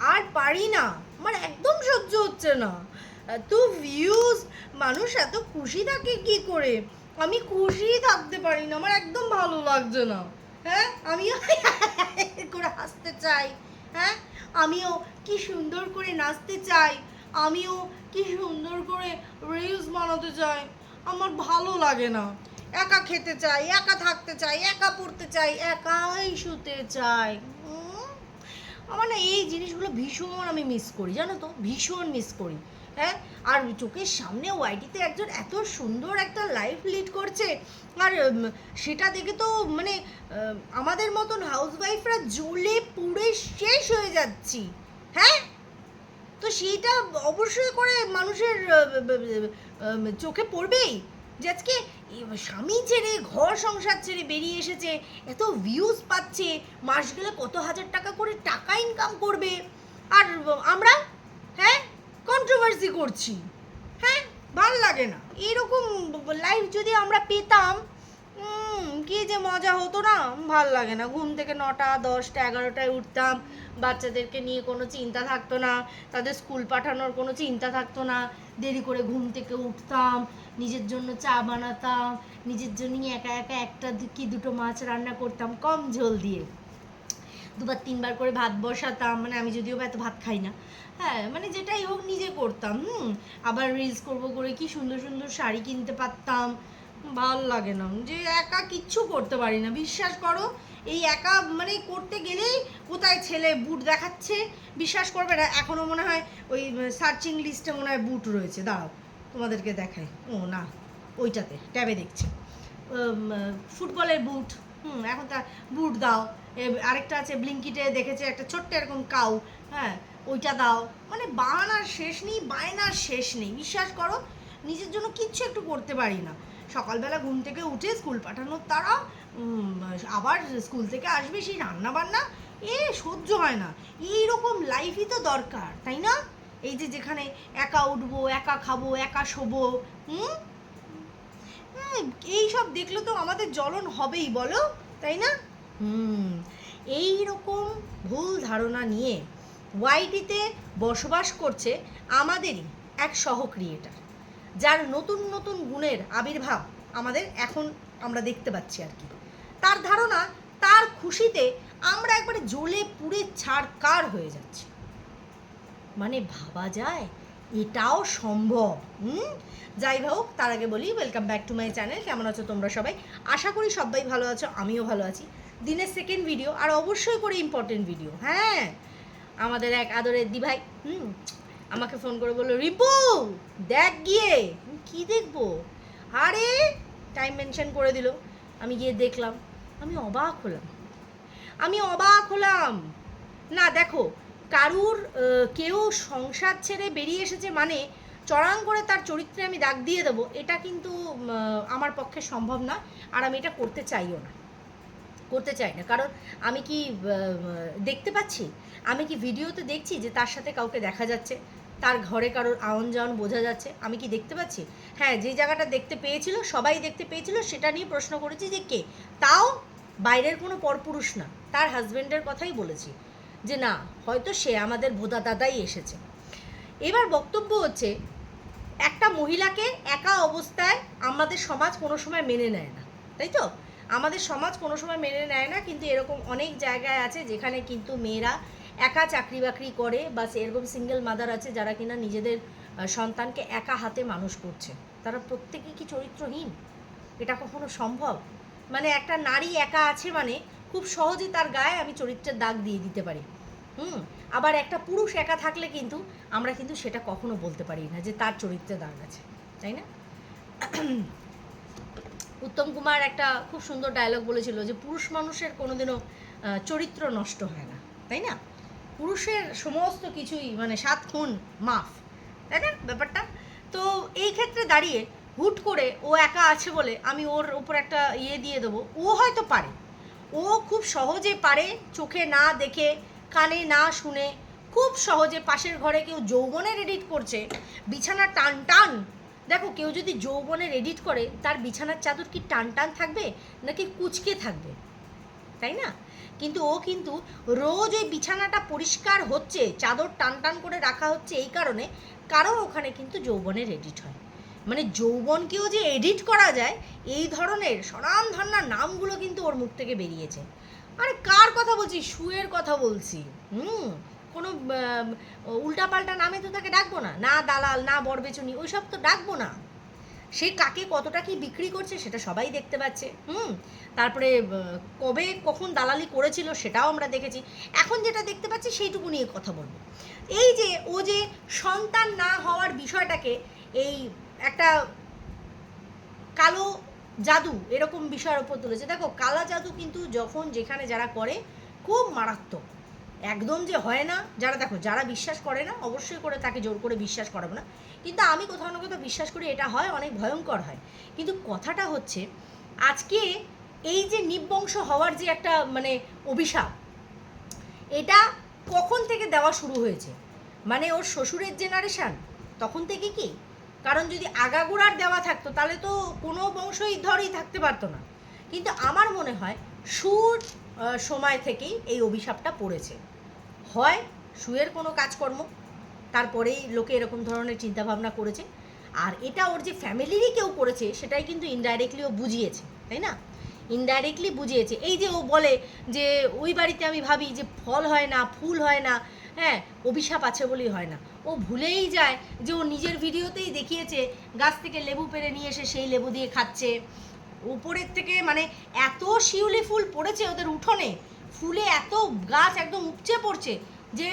আর পারি না। আমার একদম সহ্য হচ্ছে না। এত ভিউজ মানুষ এত খুশি থাকে কি করে? আমি খুশি থাকতে পারি না, আমার একদম ভালো লাগছে না। হ্যাঁ? আমিও করে হাসতে চাই। হ্যাঁ? আমিও কি সুন্দর করে নাচতে চাই। আমিও কি সুন্দর করে রিলস বানাতে চাই। আমার ভালো লাগে না। একা খেতে চাই, একা থাকতে চাই, একা পড়তে চাই, একাই শুতে চাই। আমার না এই জিনিসগুলো ভীষণ আমি মিস করি, জানো তো? ভীষণ মিস করি। হ্যাঁ? আর চোখের সামনে ওয়াইটিতে একজন এত সুন্দর একটা লাইফ লিড করছে, আর সেটা দেখে তো মানে আমাদের মতন হাউসওয়াইফরা জ্বলে পুড়ে শেষ হয়ে যাচ্ছি। হ্যাঁ? তো সেইটা অবশ্যই করে মানুষের চোখে পড়বেই। যে আজকে স্বামী ছেড়ে ঘর সংসার ছেড়ে বেরিয়ে এসেছে, এত ভিউজ পাচ্ছে, মাস গেলে কত হাজার টাকা করে টাকা ইনকাম করবে। আর আমরা হ্যাঁ কন্ট্রোভার্সি করছি। হ্যাঁ ভালো লাগে না। এরকম লাইফ যদি আমরা পেতাম কি যে মজা হতো না? ভালো লাগে না। ঘুম থেকে নটা, দশটা, এগারোটায় উঠতাম বাচ্চাদেরকে নিয়ে কোনো চিন্তা থাকতো না, তাদের স্কুল পাঠানোর কোনো চিন্তা থাকতো না। দেরি করে ঘুম থেকে উঠতাম, নিজের জন্য চা বানাতাম, নিজের জন্যই একা একা একটা কি দুটো মাছ রান্না করতাম, কম ঝোল দিয়ে। দুবার তিনবার করে ভাত বসাতাম মানে আমি যদিও এত ভাত খাই না। হ্যাঁ মানে যেটাই হোক নিজে করতাম, হুম। আবার রিলস করব করে কি সুন্দর সুন্দর শাড়ি কিনতে পারতাম। ভালো লাগে না, যে একা কিচ্ছু করতে পারি না। বিশ্বাস করো এই একা মানে করতে গেলেই কোথায় ছেলে বুট দেখাচ্ছে? বিশ্বাস করবে না এখনও মনে হয় ওই সার্চিং লিস্টে মনে হয় বুট রয়েছে। দাঁড়াও, তোমাদেরকে দেখাই। ও, না, ওইটাতে, ট্যাবে দেখছি। ফুটবলের বুট হুম, এখন তা বুট দাও। আরেকটা আছে ব্লিঙ্কিটে দেখেছে, একটা ছোট্ট এরকম কাউ হ্যাঁ ওইটা দাও। মানে বাহানার শেষ নেই বায়নার শেষ নেই। বিশ্বাস করো, নিজের জন্য কিচ্ছু একটু করতে পারি না। সকালবেলা ঘুম থেকে উঠে স্কুল পাঠানোর তারা আবার স্কুল থেকে আসবে সেই রান্না বান্না এ, সহ্য হয় না। এইরকম লাইফই তো দরকার, তাই না? এই যে যেখানে একা উঠবো, একা খাব, একা শোবো, হুম? এই সব দেখলে তো আমাদের জ্বলন হবেই, বলো, তাই না? হুম এই রকম ভুল ধারণা নিয়ে ওয়াইটিতে বসবাস করছে আমাদেরই এক সহ ক্রিয়েটার যার নতুন নতুন গুণের আবির্ভাব আমাদের এখন আমরা দেখতে পাচ্ছি আর কি। তার ধারণা, তার খুশিতে আমরা একবারে জ্বলে পুড়ে ছাড়কার হয়ে যাচ্ছি। মানে ভাবা যায়, এটাও সম্ভব, হুম? যাই হোক, তার আগে বলি welcome back to my channel কেমন আছো তোমরা সবাই? আশা করি সবাই ভালো আছো, আমিও ভালো আছি। দিনের সেকেন্ড ভিডিও আর অবশ্যই করে ইম্পর্টেন্ট ভিডিও হ্যাঁ? আমাদের এক আদরের দিভাই হুম? আমাকে ফোন করে বলল, রিপু, দেখ গিয়ে, কি দেখব? আরে টাইম মেনশন করে দিল। আমি গিয়ে দেখলাম। আমি অবাক হলাম। আমি অবাক হলাম। না, দেখো, কারুর কেউ সংসার ছেড়ে বেরিয়ে এসেছে মানে চড়াং করে তার চরিত্রে আমি দাগ দিয়ে দেবো, এটা কিন্তু আমার পক্ষে সম্ভব না আর আমি এটা করতে চাইও না। করতে চাই না। কারণ আমি কি দেখতে পাচ্ছি? আমি কি ভিডিওতে দেখছি যে তার সাথে কাউকে দেখা যাচ্ছে? তার ঘরে কারোর আওন যাওন বোঝা যাচ্ছে? আমি কি দেখতে পাচ্ছি? হ্যাঁ যে জায়গাটা দেখতে পেয়েছিল, সবাই দেখতে পেয়েছিল, সেটা নিয়ে প্রশ্ন করেছি যে কে? তাও বাইরের কোনো পরপুরুষ না, তার হাজব্যান্ডের কথাই বলেছি যে না, হয়তো সে আমাদের ভোদা দাদাই এসেছে। এবার বক্তব্য হচ্ছে, একটা মহিলাকে একা অবস্থায় আমাদের সমাজ কোনো সময় মেনে নেয় না, তাই তো? আমাদের সমাজ কোনো সময় মেনে নেয় না, কিন্তু এরকম অনেক জায়গায় আছে যেখানে কিন্তু মেয়েরা একা চাকরি বাকরি করে, বা এরকম সিঙ্গেল মাদার আছে যারা কিনা নিজেদের সন্তানকে একা হাতে মানুষ করছে। তারা প্রত্যেকেই কি চরিত্রহীন? এটা কখনো সম্ভব? মানে একটা নারী একা আছে মানে খুব সহজে তার গায়ে আমি চরিত্রের দাগ দিয়ে দিতে পারি। হুম? আবার একটা পুরুষ একা থাকলে কিন্তু আমরা কিন্তু সেটা কখনো বলতে পারি না যে তার চরিত্রে দাগ আছে, তাই না? উত্তম কুমার একটা খুব সুন্দর ডায়লগ বলেছিল যে পুরুষ মানুষের কোনোদিনও চরিত্র নষ্ট হয় না, তাই না? পুরুষের সমস্ত কিছুই মানে সাত খুন, মাফ, তাই না ব্যাপারটা? তো এই ক্ষেত্রে দাঁড়িয়ে হুট করে ও একা আছে বলে আমি ওর উপর একটা ইয়ে দিয়ে দেবো। ও হয়তো পারে। ও খুব সহজে পারে চোখে না দেখে, কানে না শুনে। খুব সহজে পাশের ঘরে কেউ যৌবনের এডিট করছে। বিছানা টান টান। দেখো, কেউ যদি যৌবনের এডিট করে, তার বিছানার চাদর কি টান টান থাকবে? নাকি কুচকে থাকবে? তাই না? কিন্তু ও কিন্তু রোজ ওই বিছানাটা পরিষ্কার হচ্ছে। চাদর টান টান করে রাখা হচ্ছে এই কারণে। কারণ ওখানে কিন্তু যৌবনের এডিট হয়। মানে যৌবনকেও যে এডিট করা যায়, এই ধরনের সরাম ধর্নার নামগুলো কিন্তু ওর মুখ থেকে বেরিয়েছে। আরে কার কথা বলছি শুয়ের কথা বলছি। হুম, কোনো উল্টাপাল্টা নামে তো তাকে ডাকবো না। না দালাল, না বরবেচুনি, ওইসব তো ডাকবো না। সে কাকে কতটা কি বিক্রি করছে সেটা সবাই দেখতে পাচ্ছে। হুম, তারপরে কবে কখন দালালি করেছিল সেটাও আমরা দেখেছি। এখন যেটা দেখতে পাচ্ছি সেইটুকু নিয়ে কথা বলব। এই যে, ও যে সন্তান না হওয়ার বিষয়টাকে, এই একটা কালো জাদু এরকম বিষয়ের উপর তুলেছে। দেখো, কালা জাদু কিন্তু যখন যেখানে যারা করে, খুব মারাত্মক। একদম যে হয় না, যারা দেখো, যারা বিশ্বাস করে না, অবশ্যই করে তাকে জোর করে বিশ্বাস করাবো না। কিন্তু আমি কোথাও না কোথাও বিশ্বাস করি, এটা হয়, অনেক ভয়ঙ্কর হয়। কিন্তু কথাটা হচ্ছে, আজকে এই যে নিবংশ হওয়ার যে একটা মানে অভিশাপ, এটা কখন থেকে দেওয়া শুরু হয়েছে? মানে ওর শ্বশুরের জেনারেশান তখন থেকে কি? কারণ যদি আগাগোড়ার দেওয়া থাকতো, তাহলে তো কোনো বংশই ধরেই থাকতে পারতো না। কিন্তু আমার মনে হয়, সুর সময় থেকেই এই অভিশাপটা পড়েছে। হয় সুয়ের কোনো কাজকর্ম, তারপরেই লোকে এরকম ধরনের চিন্তাভাবনা করেছে, আর এটা ওর যে ফ্যামিলিরই কেউ করেছে, সেটাই কিন্তু ইনডাইরেক্টলি ও বুঝিয়েছে, তাই না? ইনডাইরেক্টলি বুঝিয়েছে। এই যে ও বলে যে, ওই বাড়িতে আমি ভাবি যে, ফল হয় না, ফুল হয় না হ্যাঁ অভিশাপ আছে বলেই হয় না। ও ভুলেই যায় যে ও নিজের ভিডিওতেই দেখিয়েছে, গাছ থেকে লেবু পেরে নিয়ে এসে সেই লেবু দিয়ে খাচ্ছে। উপরের থেকে মানে এত শিউলি ফুল পড়েছে ওদের উঠোনে, ফুলে এত গাছ একদম উপচে পড়ছে যে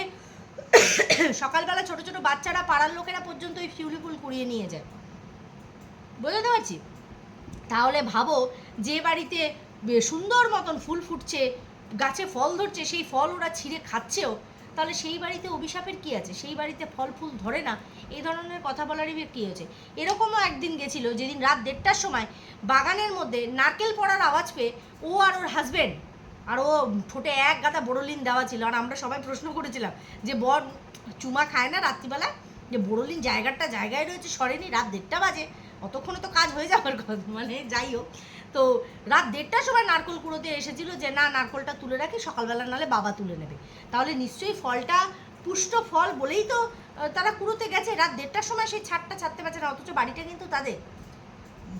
সকালবেলা ছোট ছোট বাচ্চারা পাড়ার লোকেরা পর্যন্ত ওই শিউলি ফুল কুড়িয়ে নিয়ে যায়। বুঝতে পারছি? তাহলে ভাবো যে বাড়িতে সুন্দর মতন ফুল ফুটছে, গাছে ফল ধরছে, সেই ফল ওরা ছিঁড়ে খাচ্ছেও তাহলে সেই বাড়িতে অভিশাপের কি আছে? সেই বাড়িতে ফল ফুল ধরে না? এই ধরনের কথা বলারই কি হয়েছে? এরকমও একদিন গেছিল, যেদিন রাত দেড়টার সময় বাগানের মধ্যে নারকেল পড়ার আওয়াজ পেয়ে ও আর ওর হাজবেন্ড আর ও ঠোঁটে এক গাদা বড়লিন দেওয়া ছিল। আর আমরা সবাই প্রশ্ন করেছিলাম যে, বর, চুমা খায় না রাত্রিবেলা যে বড়লিন জায়গাটা জায়গায় রয়েছে, সরেনি, রাত দেড়টা বাজে, অতক্ষণে তো কাজ হয়ে যাওয়ার কথা। মানে যাই হোক তো রাত দেড়টার সময় নারকল কুড়োতে এসেছিল যে, না, নারকলটা তুলে রাখি, সকালবেলা নালে বাবা তুলে নেবে। তাহলে নিশ্চয়ই ফলটা পুষ্ট ফল বলেই তো তারা কুড়োতে গেছে। রাত দেড়টার সময় সেই ছাদটা ছাড়তে পারছে না, অথচ বাড়িটা কিন্তু তাদের।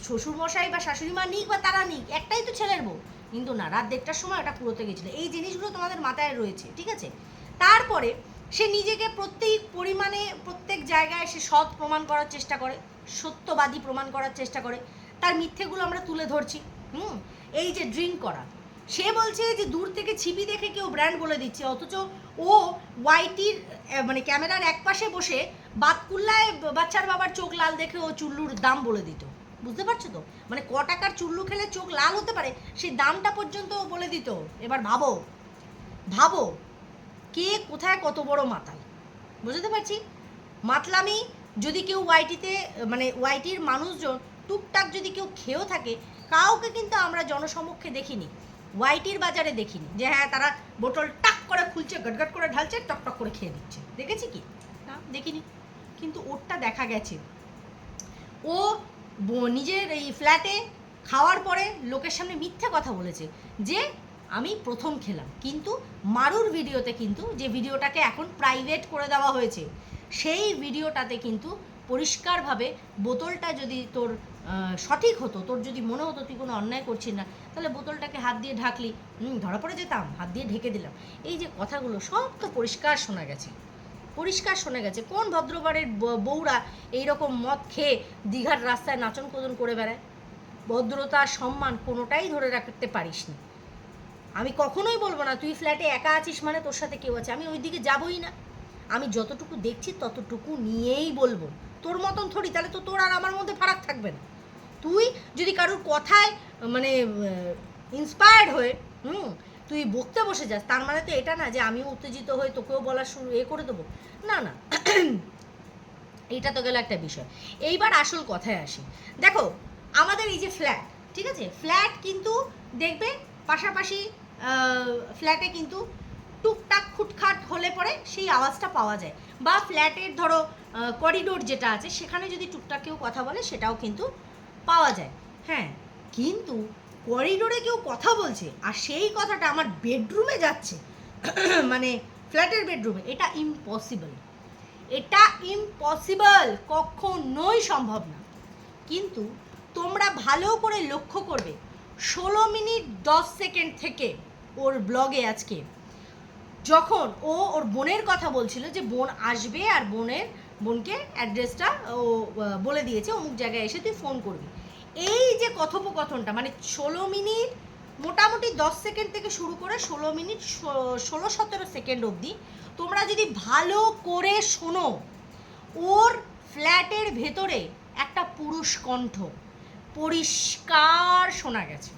শ্বশুরমশাই বা শাশুড়ি মা নিক বা তারা নিক, একটাই তো ছেলের বউ। কিন্তু না, রাত দেড়টার সময় ওটা কুড়োতে গেছিল। এই জিনিসগুলো তোমাদের মাথায় রয়েছে, ঠিক আছে? তারপরে সে নিজেকে প্রত্যেক পরিমাণে, প্রত্যেক জায়গায় সে সৎ প্রমাণ করার চেষ্টা করে, সত্যবাদী প্রমাণ করার চেষ্টা করে। তার মিথ্যেগুলো আমরা তুলে ধরছি, হুম? এই যে ড্রিঙ্ক করা, সে বলছে যে দূর থেকে ছিপি দেখে কেউ ব্র্যান্ড বলে দিচ্ছে, অথচ ও ওয়াইটির মানে ক্যামেরার এক পাশে বসে বাতকুল্লায় বাচ্চার বাবার চোখ লাল দেখে ও চুল্লুর দাম বলে দিত, বুঝতে পারছ তো? মানে ক টাকার চুল্লু খেলে চোখ লাল হতে পারে, সেই দামটা পর্যন্ত বলে দিত। এবার ভাবো ভাবো, কে কোথায় কত বড় মাতাল, বুঝতে পারছি? মাতলামি যদি কেউ ওয়াইটিতে মানে ওয়াইটির মানুষজন টুকটাক যদি কেউ খেয়েও থাকে, কাউকে কিন্তু আমরা জনসমক্ষে দেখিনি। ওয়াইটির বাজারে দেখিনি। যে হ্যাঁ তারা বোতল টাক করে খুলছে, গটগট করে ঢালছে টক টক করে খেয়ে দিচ্ছে দেখেছি কি? না, দেখিনি। কিন্তু ওরটা দেখা গেছে। ও নিজের এই ফ্ল্যাটে খাওয়ার পরে লোকের সামনে মিথ্যে কথা বলেছে যে, আমি প্রথম খেলাম। কিন্তু মারুর ভিডিওতে কিন্তু, যে ভিডিওটাকে এখন প্রাইভেট করে দেওয়া হয়েছে, সেই ভিডিওটাতে কিন্তু পরিষ্কারভাবে বোতলটা যদি তোর সঠিক হতো, তোর যদি মনে হতো তুই কোনো অন্যায় করছিস না, তাহলে বোতলটাকে হাত দিয়ে ঢাকলি। ধরা পড়ে যেতাম, হাত দিয়ে ঢেকে দিলাম। এই যে কথাগুলো সব তো পরিষ্কার শোনা গেছে। পরিষ্কার শোনা গেছে, কোন ভদ্রবাড়ির ব- বউরা এইরকম মদ খেয়ে দীঘার রাস্তায় নাচন কোদন করে বেড়ায়? ভদ্রতা, সম্মান কোনোটাই ধরে রাখতে পারিস নি। আমি কখনোই বলব না, তুই ফ্ল্যাটে একা আছিস মানে তোর সাথে কেউ আছে, আমি ওই দিকে যাবই না। আমি যতটুকু দেখছি ততটুকু নিয়েই বলব। তোর মতন থরি তাহলে তো তোর আর আমার মধ্যে ফারাক থাকবে না। তুই যদি কারোর কথায় মানে ইন্সপায়ার্ড হয়ে, হুম, তুই বকতে বসে যাস, তার মানে তো এটা না যে আমিও উত্তেজিত হয়ে তোকেও বলা শুরু, এ করে দেবো। না না, এটা তো গেল একটা বিষয়। এইবার আসল কথায় আসি। দেখো, আমাদের এই যে ফ্ল্যাট ঠিক আছে? ফ্ল্যাট কিন্তু দেখবে পাশাপাশি ফ্ল্যাটে কিন্তু টুকটাক খুটখাট হলে পরে সেই আওয়াজটা পাওয়া যায়। বা ফ্ল্যাটের ধরো করিডোর যেটা আছে, সেখানে যদি টুকটাক কেউ কথা বলে, সেটাও কিন্তু পাওয়া যায়। হ্যাঁ কিন্তু করিডোরে কেউ কথা বলছে, আর সেই কথাটা আমার বেডরুমে যাচ্ছে মানে ফ্ল্যাটের বেডরুমে এটা ইম্পসিবল এটা ইম্পসিবল কখনোই সম্ভব না। কিন্তু তোমরা ভালো করে লক্ষ্য করবে, ষোলো মিনিট দশ সেকেন্ড থেকে ওর ব্লগে আজকে যখন ও ওর বোনের কথা বলছিল যে বোন আসবে আর বোনের, বোনকে অ্যাড্রেসটা ও বলে দিয়েছে, অমুক জায়গায় এসে তুই ফোন করবি। এই যে কথোপকথনটা মানে ষোলো মিনিট, মোটামুটি দশ সেকেন্ড থেকে শুরু করে ষোলো মিনিট ষোলো সতেরো সেকেন্ড অবধি, তোমরা যদি ভালো করে শোনো, ওর ফ্ল্যাটের ভেতরে একটা পুরুষ কণ্ঠ, পরিষ্কার শোনা গেছে।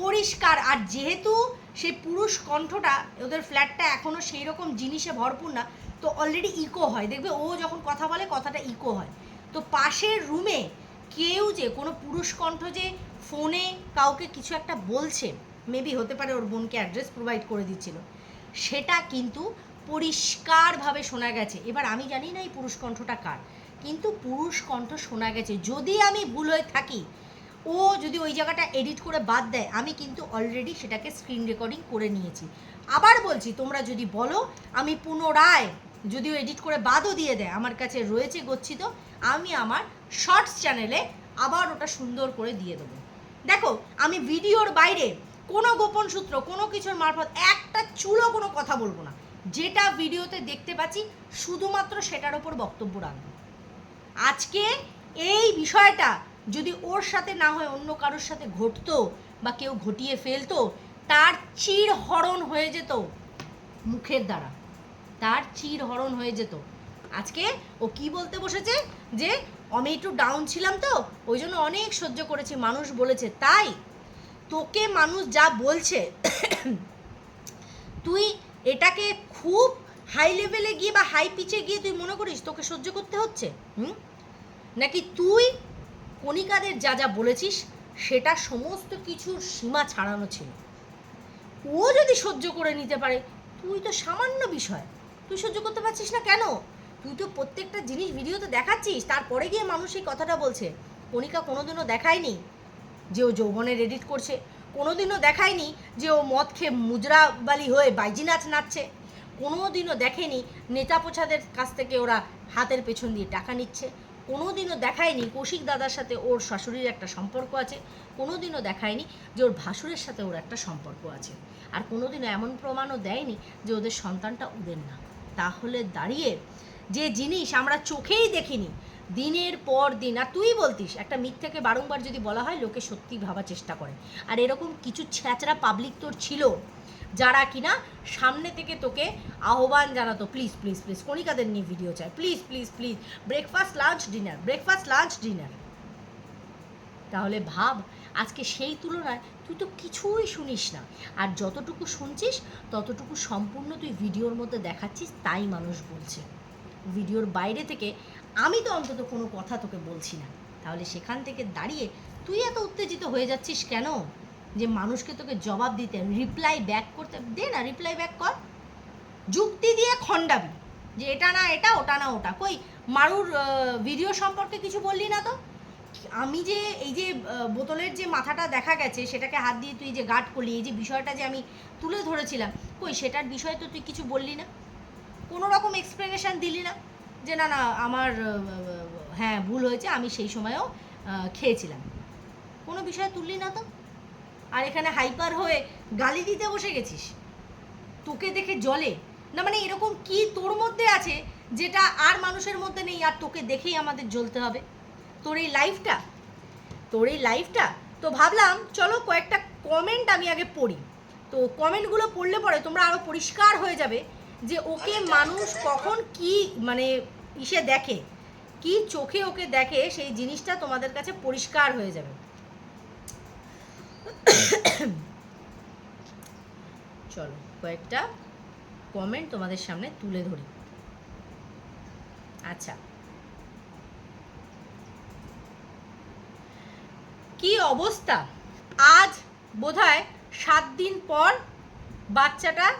পরিষ্কার, আর যেহেতু সেই পুরুষ কণ্ঠটা, ওদের ফ্ল্যাটটা এখনও সেই রকম জিনিসে ভরপুর না। তো অলরেডি ইকো হয়। দেখবে ও যখন কথা বলে, কথাটা ইকো হয়। তো পাশের রুমে কেউ যে, কোনো পুরুষ কণ্ঠ যে ফোনে কাউকে কিছু একটা বলছে মেবি হতে পারে ওর বোনকে অ্যাড্রেস প্রোভাইড করে দিচ্ছিল, সেটা কিন্তু পরিষ্কারভাবে শোনা গেছে। এবার আমি জানি না এই পুরুষ কণ্ঠটা কার। কিন্তু পুরুষ কণ্ঠ শোনা গেছে। যদি আমি ভুল হয়ে থাকি ও যদি ওই জায়গাটা এডিট করে বাদ দেয়, আমি কিন্তু অলরেডি সেটাকে স্ক্রিন রেকর্ডিং করে নিয়েছি। আবার বলছি, তোমরা যদি বলো, আমি পুনরায় যদিও এডিট করে বাদও দিয়ে দেয়, আমার কাছে রয়েছে গচ্ছিত, আমি আমার শর্টস চ্যানেলে আবার ওটা সুন্দর করে দিয়ে দেবো। দেখো, আমি ভিডিওর বাইরে কোনো গোপন সূত্র, কোনো কিছুর মারফত একটা চুলো কোনো কথা বলব না। যেটা ভিডিওতে দেখতে পাচ্ছি, শুধুমাত্র সেটার ওপর বক্তব্য রাখব। আজকে এই বিষয়টা যদি ওর সাথে না হয় অন্য কারোর সাথে ঘটতো বা কেউ ঘটিয়ে ফেলতো, তার চির হরণ হয়ে যেত মুখের দ্বারা। তার চির হরণ হয়ে যেত। আজকে ও কি বলতে বসেছে? যে, আমি একটু ডাউন ছিলাম তো, ওই জন্য অনেক সহ্য করেছি, মানুষ বলেছে। তাই তোকে মানুষ যা বলছে, তুই এটাকে খুব হাই লেভেলে গিয়ে বা হাই পিচে গিয়ে তুই মনে করিস তোকে সহ্য করতে হচ্ছে? হুম? নাকি তুই কণিকাদের যা যা বলেছিস, সেটা সমস্ত কিছুর সীমা ছাড়ানো ছিল। ও যদি সহ্য করে নিতে পারে, তুই তো সামান্য বিষয়। তুই সহ্য করতে পারছিস না কেন? তুই তো প্রত্যেকটা জিনিস ভিডিওতে দেখাচ্ছিস, তারপরে গিয়ে মানুষ এই কথাটা বলছে। কণিকা কোনোদিনও দেখায়নি যে ও যৌবনের এডিট করছে। কোনোদিনও দেখায়নি যে ও মদ খেয়ে মুজরাবালি হয়ে বাইজি নাচ নাচছে। কোনোদিনও দেখেনি নেতা পোছাদের কাছ থেকে ওরা হাতের পেছন দিয়ে টাকা নিচ্ছে। কোনোদিনও দেখায়নি কৌশিক দাদার সাথে ওর শাশুড়ির একটা সম্পর্ক আছে, কোনোদিনও দেখায়নি যে ওর ভাসুরের সাথে ওর একটা সম্পর্ক আছে। আর কোনোদিনও এমন প্রমাণও দেয়নি যে ওদের সন্তানটা ওদের না। তাহলে দাঁড়িয়ে যে জিনিস আমরা চোখেই দেখিনি, দিনের পর দিন, আর তুই বলতিস, একটা মিথ্যেকে বারংবার যদি বলা হয়, লোকে সত্যি ভাবার চেষ্টা করে। আর এরকম কিছু ছ্যাচরা পাবলিক তোর ছিল যারা কিনা সামনে থেকে তোকে আহ্বান জানাতো প্লিজ প্লিজ প্লিজ কণিকাদের নিয়ে ভিডিও চাই। Please please please breakfast lunch dinner breakfast lunch dinner তাহলে ভাব, আজকে সেই তুলনায় তুই তো কিছুই শুনিস না। আর যতটুকু শুনছিস, ততটুকু সম্পূর্ণ তুই ভিডিওর মধ্যে দেখাচ্ছিস, তাই মানুষ বলছে। ভিডিওর বাইরে থেকে আমি তো অন্তত কোনো কথা তোকে বলছি না। তাহলে সেখান থেকে দাঁড়িয়ে তুই এত উত্তেজিত হয়ে যাচ্ছিস কেন? যে মানুষকে তোকে জবাব দিতে রিপ্লাই ব্যাক করতে দে না রিপ্লাই ব্যাক কর। যুক্তি দিয়ে খণ্ডাবি যে এটা না এটা, ওটা না ওটা। কই, মারুর ভিডিও সম্পর্কে কিছু বললি না তো? আমি যে এই যে বোতলের যে মাথাটা দেখা গেছে, সেটাকে হাত দিয়ে তুই যে গার্ড করলি, এই যে বিষয়টা যে আমি তুলে ধরেছিলাম, কই, সেটার বিষয়ে তো তুই কিছু বললি না? কোনো রকম এক্সপ্লেনেশন দিলি না? যে না না, আমার হ্যাঁ ভুল হয়েছে, আমি সেই সময়ও খেয়েছিলাম। কোনো বিষয়ে তুললি না তো? আর এখানে হাইপার হয়ে গালি দিতে বসে গেছিস। তোকে দেখে জলে না মানে এরকম কি তোর মধ্যে আছে যেটা আর মানুষের মধ্যে নেই আর তোকে দেখেই আমাদের জ্বলতে হবে? তোর এই লাইফটা তোর এই লাইফটা তো ভাবলাম চলো কয়েকটা কমেন্ট আমি আগে পড়ি। তো কমেন্টগুলো পড়লে পরে তোমরা আরও পরিষ্কার হয়ে যাবে যে ওকে মানুষ কখন কি মানে ইসে দেখে কি চোখে ওকে দেখে সেই জিনিসটা তোমাদের কাছে পরিষ্কার হয়ে যাবে। চলো, কয়েকটা কমেন্ট তোমাদের সামনে তুলে ধরি। আচ্ছা। কি অবস্থা? আজ বোধহয় সাত দিন পর বাচ্চাটা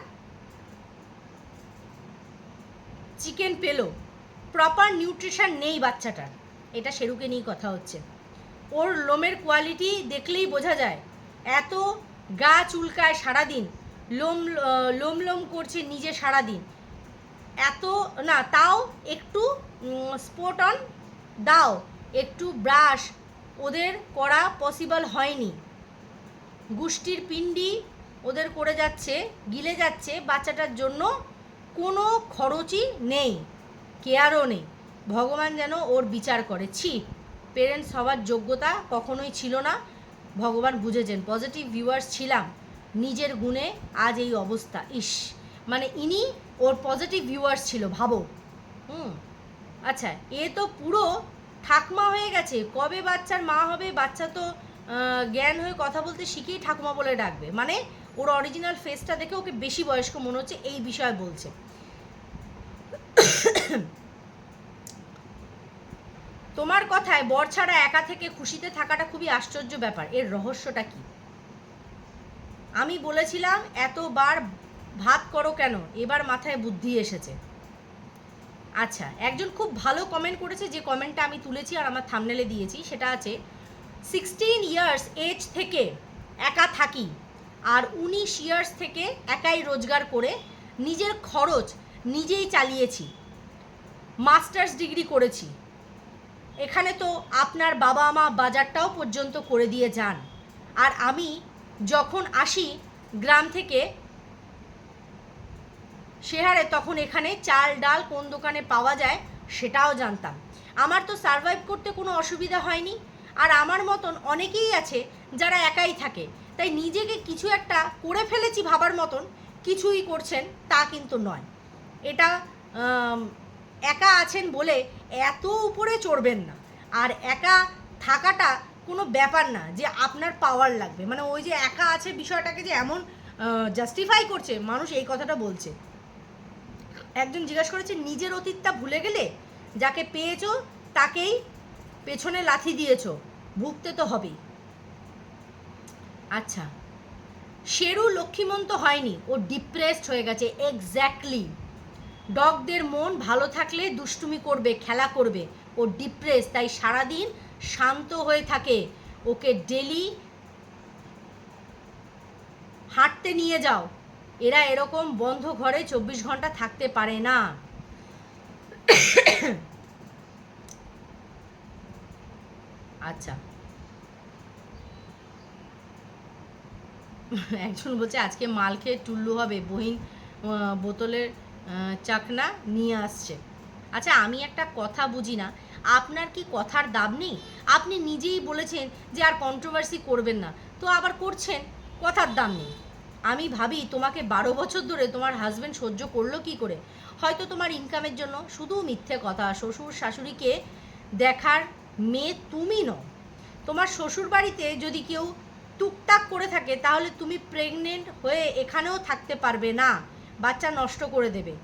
চিকেন পেল। প্রপার নিউট্রিশন নেই বাচ্চাটার। এটা সেরুকে নিয়েই কথা হচ্ছে। ওর লোমের কোয়ালিটি দেখলেই বোঝা যায়। এত গা চুলকায় সারাদিন, লোম লোম লোম করছে নিজে সারাদিন। এত, না, তাও একটু স্পট অন দাও, একটু ব্রাশ ওদের করা পসিবল হয়নি। গুষ্টির পিণ্ডি ওদের করে যাচ্ছে, গিলে যাচ্ছে বাচ্চাটার জন্য, কোনো খরচই নেই কেয়ারও নেই। ভগবান যেন ওর বিচার করে। ছি পেরেন্টস হওয়ার যোগ্যতা কখনোই ছিল না। ভগবান বুঝেছেন পজিটিভ ভিউয়ার্স ছিলাম, নিজের গুণে আজ এই অবস্থা, ইস। মানে ইনি ওর পজিটিভ ভিউয়ার্স ছিল, ভাবো। হুম আচ্ছা এ তো পুরো ঠাকমা হয়ে গেছে, কবে বাচ্চার মা হবে, বাচ্চা তো জ্ঞান হয়ে কথা বলতে শিখেই ঠাকুমা বলে ডাকবে। মানে ওর অরিজিনাল ফেসটা দেখে ওকে বেশি বয়স্ক মনে হচ্ছে, এই বিষয়ে বলছে। তোমার কথায় বর ছাড়া একা থেকে খুশিতে থাকাটা খুবই আশ্চর্য ব্যাপার। এর রহস্যটা কি? আমি বলেছিলাম, এতবার ভাত করো কেন? এবার মাথায় বুদ্ধি এসেছে। আচ্ছা একজন খুব ভালো কমেন্ট করেছে, যে কমেন্টটা আমি তুলেছি আর আমার থামনেলে দিয়েছি, সেটা আছে সিক্সটিন ইয়ার্স এজ থেকে একা থাকি আর উনিশ ইয়ার্স থেকে একাই রোজগার করে নিজের খরচ নিজেই চালিয়েছি। মাস্টার্স ডিগ্রি করেছি। এখানে তো আপনার বাবা মা বাজারটাও পর্যন্ত করে দিয়ে যান। আর আমি যখন আসি গ্রাম থেকে সেহারে তখন এখানে চাল, ডাল কোন দোকানে পাওয়া যায় সেটাও জানতাম। আমার তো সারভাইভ করতে কোনো অসুবিধা হয়নি। আর আমার মতন অনেকেই আছে যারা একাই থাকে। তাই নিজেকে কিছু একটা করে ফেলেছি ভাবার মতন, কিছুই করছেন তা কিন্তু নয়। এটা একা আছেন বলে এত উপরে চড়বেন না। আর একা থাকাটা কোনো ব্যাপার না যে আপনার পাওয়ার লাগবে। মানে ওই যে একা আছে বিষয়টাকে যে এমন জাস্টিফাই করছে, মানুষ এই কথাটা বলছে। একজন জিজ্ঞাসা করেছে, নিজের অতীতটা ভুলে গেলে যাকে পেয়েছ তাকেই পেছনে লাথি দিয়েছ, ভুগতে তো হবেই। আচ্ছা শেরু লক্ষ্মীমন্ত হয়নি, ও ডিপ্রেসড হয়ে গেছে এক্স্যাক্টলি ডগদের মন ভালো থাকলে দুষ্টুমি করবে, খেলা করবে। ও ডিপ্রেস তাই সারাদিন শান্ত হয়ে থাকে। ওকে ডেলি হাঁটতে নিয়ে যাও। এরা এরকম বন্ধ ঘরে চব্বিশ ঘণ্টা থাকতে পারে না। আচ্ছা। একজন বলছে, আজকে মাল খেয়ে টুল্লু হবে। বহিন বোতলের চাকনা নিয়ে আসছে। আচ্ছা আমি একটা কথা বুঝি না। আপনার কি কথার দাম নেই? আপনি নিজেই বলেছেন যে আর কন্ট্রোভার্সি করবেন না। তো আবার করছেন, কথার দাম নেই। আমি ভাবি তোমাকে বারো বছর ধরে তোমার হাজব্যান্ড সহ্য করল কি করে? হয়তো তোমার ইনকামের জন্য শুধু মিথ্যে কথা, শ্বশুর শাশুড়িকে দেখার মেয়ে তুমি নও। তোমার শ্বশুর বাড়িতে যদি কেউ টুকটাক করে থাকে, তাহলে তুমি প্রেগনেন্ট হয়ে এখানেও থাকতে পারবে না। বাচ্চা নষ্ট করে দেবে।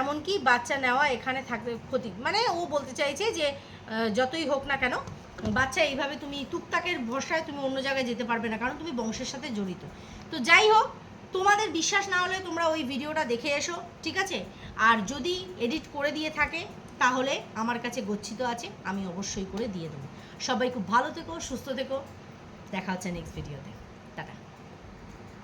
এমনকি বাচ্চা নেওয়া এখানে থাকতে ক্ষতি। মানে ও বলতে চাইছে যে যতই হোক না কেন, বাচ্চা এইভাবে তুমি টুকটাকের ভরসায় তুমি অন্য জায়গায় যেতে পারবে না, কারণ তুমি বংশের সাথে জড়িত। তো যাই হোক, তোমাদের বিশ্বাস না হলে তোমরা ওই ভিডিওটা দেখে এসো, ঠিক আছে? আর যদি এডিট করে দিয়ে থাকে, তাহলে আমার কাছে গচ্ছিত আছে, আমি অবশ্যই করে দিয়ে দেবো। সবাই খুব ভালো থেকো, সুস্থ থেকো। দেখা হচ্ছে নেক্সট ভিডিওতে